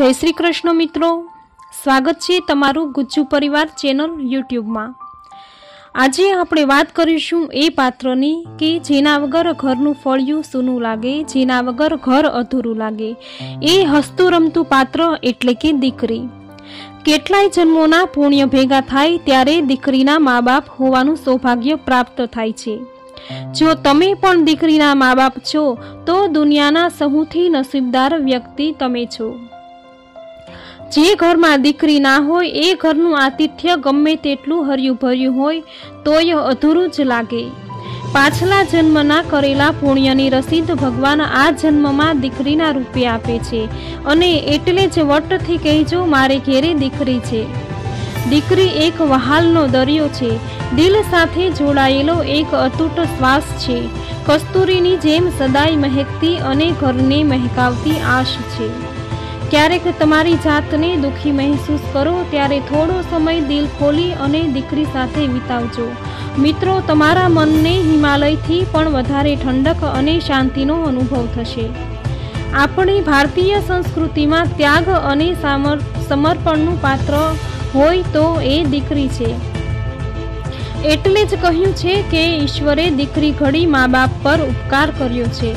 જય શ્રી કૃષ્ણ મિત્રો. સ્વાગત છે તમારું ગુજ્જુ પરિવાર ચેનલ યુટ્યુબમાં. આજે આપણે વાત કરીશું એ પાત્રની કે જેના વગર ઘરનું ફળિયું સૂનું લાગે, જેના વગર ઘર અધૂરું લાગે. એ હસતું રમતું પાત્ર એટલે કે દીકરી. કેટલાય જન્મોના પુણ્ય ભેગા થાય ત્યારે દીકરીના મા બાપ હોવાનું સૌભાગ્ય પ્રાપ્ત થાય છે. જો તમે પણ દીકરીના મા બાપ છો, તો દુનિયાના સૌથી નસીબદાર વ્યક્તિ તમે છો. જે ઘરમાં દીકરી ના હોય, એ ઘરનું આતિથ્ય ગમે તેટલું હર્યું ભર્યું હોય, તોય અધૂરું જ લાગે. પાછલા જન્મના કરેલા પુણ્યની રસીદ ભગવાન આ જન્મમાં દીકરીના રૂપે આપે છે અને એટલે જ વટથી કહેજો, મારે ઘેરે દીકરી છે. દીકરી એક વહાલનો દરિયો છે. દિલ સાથે જોડાયેલો એક અતૂટ શ્વાસ છે. કસ્તુરીની જેમ સદાય મહેકતી અને ઘરને મહેકાવતી આશ છે. ક્યારેક તમારી જાતને દુઃખી મહેસૂસ કરો, ત્યારે થોડો સમય દિલ ખોલી અને દીકરી સાથે વિતાવજો. મિત્રો, તમારા મનને હિમાલયથી પણ વધારે ઠંડક અને શાંતિનો અનુભવ થશે. આપણી ભારતીય સંસ્કૃતિમાં ત્યાગ અને સમર્પણનું પાત્ર હોય તો એ દીકરી છે. એટલે જ કહ્યું છે કે ઈશ્વરે દીકરી ઘડી મા બાપ પર ઉપકાર કર્યો છે.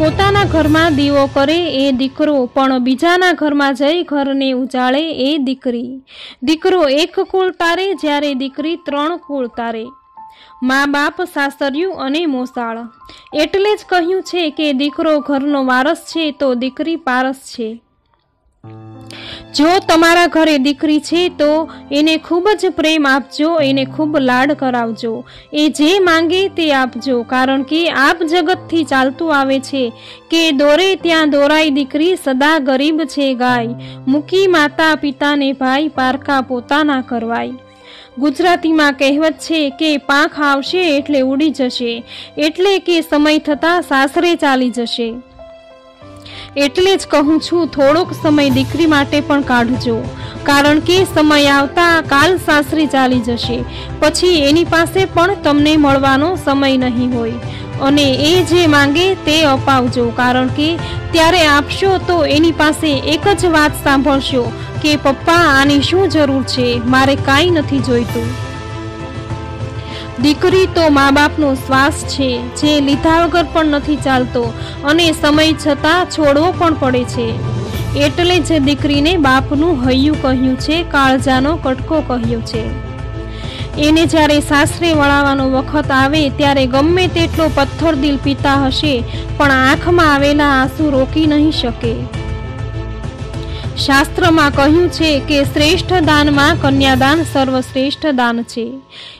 પોતાના ઘરમાં દીવો કરે એ દીકરો, પણ બીજાના ઘરમાં જઈ ઘરને ઉજાળે એ દીકરી. દીકરો એક કુળ તારે, જ્યારે દીકરી ત્રણ કુળ તારે. મા બાપ સાસરિયું અને મોસાળ. એટલે જ કહ્યું છે કે દીકરો ઘરનો વારસ છે તો દીકરી પારસ છે. જો તમારા ઘરે દીકરી છે, તો એને ખૂબ જ પ્રેમ આપજો, એને ખૂબ લાડ કરાવજો. એ જે માંગે તે આપજો, કારણ કે આપ જગતથી ચાલતું આવે છે કે દોરે ત્યાં દોરાઈ દીકરી સદા ગરીબ છે ગાય. મૂકી માતા પિતાને ભાઈ પારકા પોતાના કરવાય. ગુજરાતીમાં કહેવત છે કે પાંખ આવશે એટલે ઉડી જશે, એટલે કે સમય થતાં સાસરે ચાલી જશે. એટલે જ કહું છું, થોડોક સમય દીકરી માટે પણ કાઢજો. કારણ કે સમય આવતા કાલ સાસરી ચાલી જશે. પછી એની પાસે પણ તમને મળવાનો સમય નહીં હોય. અને એ જે માંગે તે અપાવજો. કારણ કે ત્યારે આપશો તો એની પાસે એક જ વાત સાંભળશો કે પપ્પા, આની શું જરૂર છે? મારે કાંઈ નથી જોઈતું. દીકરી તો મા બાપનો શ્વાસ છે, જે લીધા વગર પણ નથી ચાલતો અને સમય છતાં છોડવો પણ પડે છે. એટલે જ દીકરીને બાપનું હૈયું કહ્યું છે, કાળજાનો કટકો કહ્યો છે. એને જ્યારે સાસરે વળાવવાનો વખત આવે, ત્યારે ગમે તેટલો પથ્થર દિલ પીતા હશે, પણ આંખમાં આવેલા આંસુ રોકી નહીં શકે. શાસ્ત્રમાં કહ્યું છે કે શ્રેષ્ઠ દાનમાં કન્યાદાન સર્વશ્રેષ્ઠ દાન છે.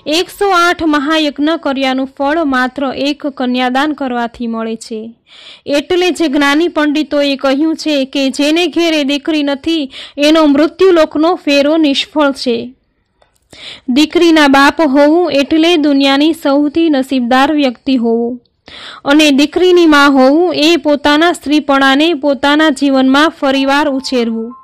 એકસો આઠ મહાયજ્ઞ કર્યાનું ફળ માત્ર એક કન્યાદાન કરવાથી મળે છે. એટલે જે જ્ઞાની પંડિતોએ કહ્યું છે કે જેને ઘેરે દીકરી નથી, એનો મૃત્યુલોકનો ફેરો નિષ્ફળ છે. દીકરીના બાપ હોવું એટલે દુનિયાની સૌથી નસીબદાર વ્યક્તિ હોવું. અને દીકરીની માં હોવું એ પોતાના સ્ત્રીપણાને પોતાના જીવનમાં ફરીવાર ઉછેરવું.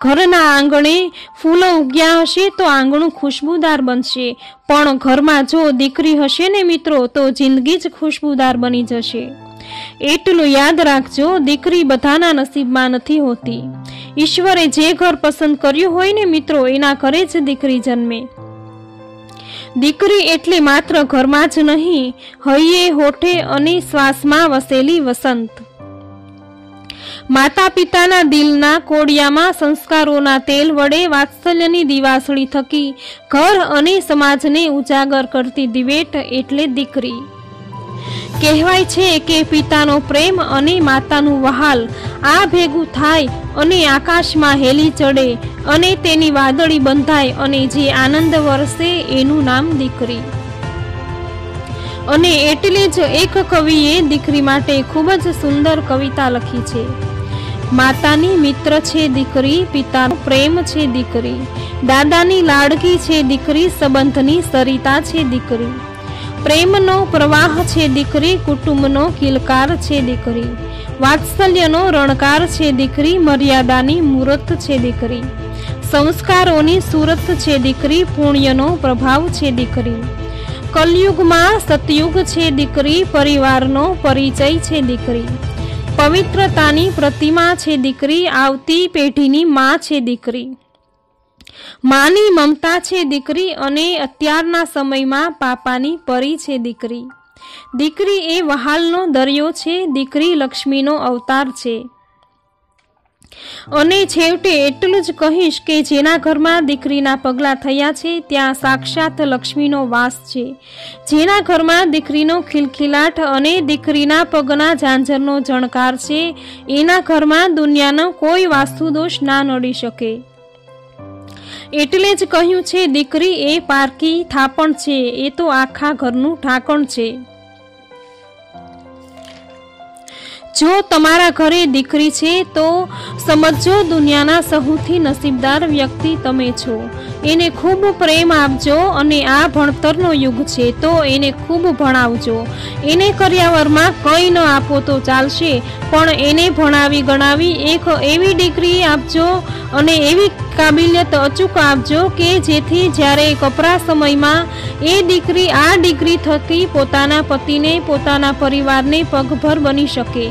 ઘરના આંગણે ફૂલો ઉગ્યા હશે તો આંગણું ખુશ્બુદાર બનશે. પણ ઘરમાં જો દીકરી હશે ને મિત્રો, તો જિંદગી જ ખુશ્બુદાર બની જશે. એટલું યાદ રાખજો, દીકરી બધાના નસીબમાં નથી હોતી. ઈશ્વરે જે ઘર પસંદ કર્યું હોય ને મિત્રો, એના ઘરે જ દીકરી જન્મે. દીકરી એટલે માત્ર ઘરમાં જ નહીં, હૈયે હોઠે અને શ્વાસમાં વસેલી વસંત. માતા પિતાના દિલના કોડિયામાં સંસ્કારોના તેલ વડે વાત્સલ્યની દિવાસળી થકી ઘર અને સમાજને ઉજાગર કરતી દિવેટ એટલે દીકરી. કહેવાય છે કે પિતાનો પ્રેમ અને માતાનું વહાલ આ ભેગું થાય અને આકાશમાં હેલી ચડે અને તેની વાદળી બંધાય અને જે આનંદ વરસે એનું નામ દીકરી. અને એટલે જ એક કવિએ દીકરી માટે ખૂબ જ સુંદર કવિતા લખી છે. માતાની મિત્ર છે દીકરી, પિતાનો પ્રેમ છે દીકરી. દાદાની લાડકી છે દીકરી, સંબંધની સરિતા છે દીકરી. પ્રેમનો પ્રવાહ છે દીકરી, કુટુંબનો કિલકાર છે દીકરી. વાત્સલ્યનો રણકાર છે દીકરી, મર્યાદાની મૂર્ત છે દીકરી. સંસ્કારોની સુરત છે દીકરી, પુણ્યનો પ્રભાવ છે દીકરી. કલયુગમાં સતયુગ છે દીકરી, પરિવારનો પરિચય છે દીકરી. પવિત્રતાની પ્રતિમા છે દીકરી, આવતી પેઢીની માં છે દીકરી. માની મમતા છે દીકરી અને અત્યારના સમયમાં પાપાની પરી છે દીકરી. દીકરી એ વહાલનો દરિયો છે, દીકરી લક્ષ્મીનો અવતાર છે. અને છેવટે એટલું જ કહીશ કે જેના ઘરમાં દીકરીના પગલાં થયા છે, ત્યાં સાક્ષાત લક્ષ્મીનો વાસ છે. જેના ઘરમાં દીકરીનો ખિલખિલાટ અને દીકરીના પગના ઝાંઝરનો જણકાર છે, એના ઘરમાં દુનિયાનો કોઈ વાસ્તુદોષ ના નડી શકે. એટલે જ કહ્યું છે, દીકરી, એ પારકી થાપણ છે, એ તો આખા ઘરનું ઢાંકણ છે. જો તમારા ઘરે દીકરી છે, તો સમજો દુનિયાના સૌથી નસીબદાર વ્યક્તિ તમે છો. એને ખૂબ પ્રેમ આપજો અને આ ભણતરનો યુગ છે, તો એને ખૂબ ભણાવજો. એને કર્યાવરમાં કંઈ ન આપો તો ચાલશે, પણ એને ભણાવી ગણાવી એક એવી ડિગ્રી આપજો અને એવી કાબિલિયત અચૂક આપજો કે જેથી જ્યારે કપરા સમયમાં એ દીકરી, આ ડિગ્રી થકી પોતાના પતિને, પોતાના પરિવારને પગભર બની શકે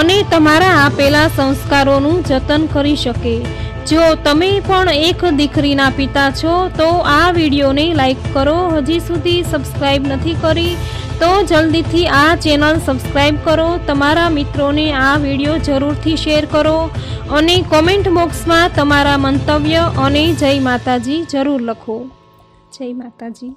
અને તમારા આપેલા સંસ્કારોનું જતન કરી શકે. જો તમે પણ એક દીકરીના પિતા છો, તો આ વિડીયોને લાઈક કરો. હજી સુધી સબસ્ક્રાઈબ નથી કરી. તો જલ્દીથી આ ચેનલ સબસ્ક્રાઈબ કરો, તમારા મિત્રોને આ વીડિયો જરૂરથી શેર કરો અને કોમેન્ટ બોક્સમાં તમારા મંતવ્ય અને જય માતાજી જરૂર લખો. જય માતાજી.